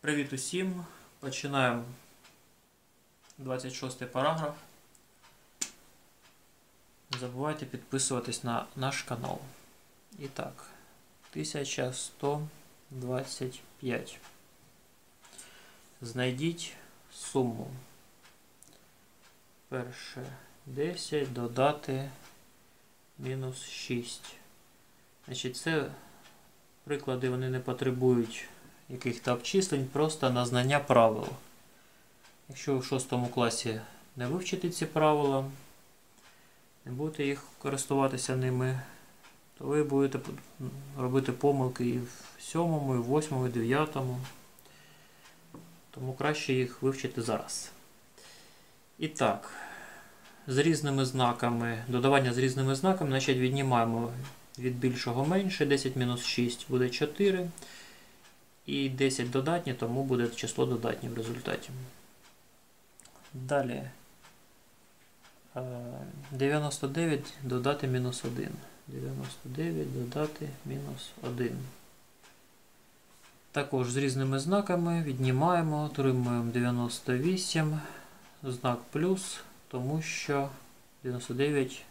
Привіт усім. Починаємо 26 параграф. Не забувайте підписуватись на наш канал. І так, 1125. Знайдіть суму. Перше 10 додати мінус 6. Значить, це приклади вони не потребують яких-то обчислень, просто на знання правил. Якщо ви в 6 класі не вивчите ці правила, не будете їх користуватися ними, то ви будете робити помилки і в 7, і в 8, і в 9. Тому краще їх вивчити зараз. І так, з різними знаками, додавання з різними знаками, значить віднімаємо від більшого менше, 10-6 буде 4. І 10 додатні, тому буде число додатнє в результаті. Далі 99 додати мінус 1. 99 додати мінус 1. Також з різними знаками віднімаємо, отримуємо 98, знак плюс, тому що 99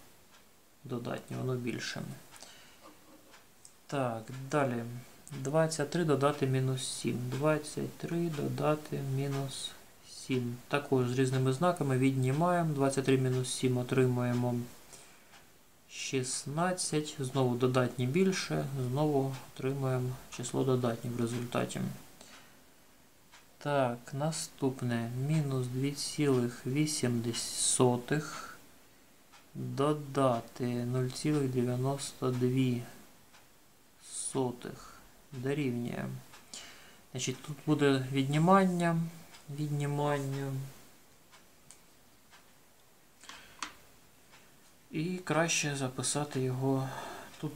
додатнє, воно більше. Так, далі. 23 додати мінус 7. 23 додати мінус 7. Також з різними знаками віднімаємо. 23 мінус 7 отримуємо 16. Знову додатні більше. Знову отримуємо число додатнє в результаті. Так, наступне мінус 2,8 додати 0,92 сотих дорівнює. Значить, Тут буде віднімання, віднімання. І краще записати його. Тут,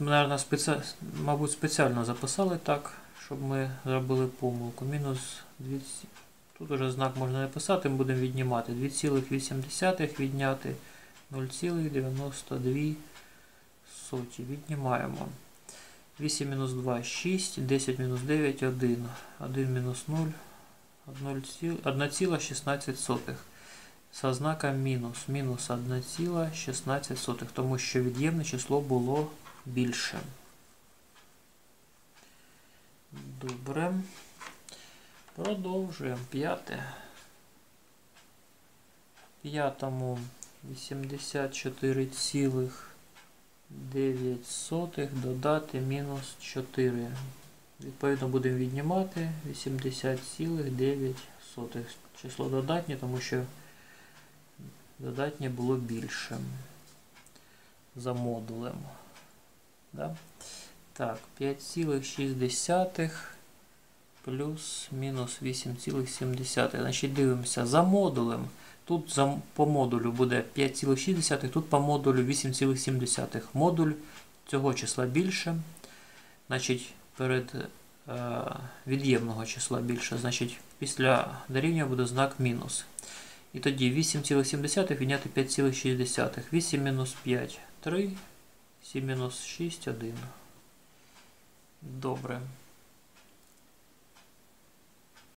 мабуть, спеці... мабуть, спеціально записали так, щоб ми зробили помилку. Мінус 2. Тут вже знак можна написати, ми будемо віднімати 2,8 відняти 0,92 соті. Віднімаємо. 8 мінус 2 6, 10 мінус 9 1, 1 мінус 0, 1,16. Со знаком мінус. Мінус 1,16, тому що від'ємне число було більше. Добре. Продовжуємо. П'яте. П'ятому 84 цілих. 9 сотих додати мінус 4. Відповідно, будемо віднімати 80,9 сотих. Число додатнє, тому що додатнє було більше за модулем. Да? Так, 5,6 плюс мінус 8,7. Значить, дивимося за модулем. Тут за, по модулю буде 5,6, тут по модулю 8,7. Модуль цього числа більше. Значить, перед е, від'ємного числа більше. Значить, після дорівнює буде знак мінус. І тоді 8,7 відняти 5,6. 8 мінус 5 3, 7 мінус 6 1. Добре.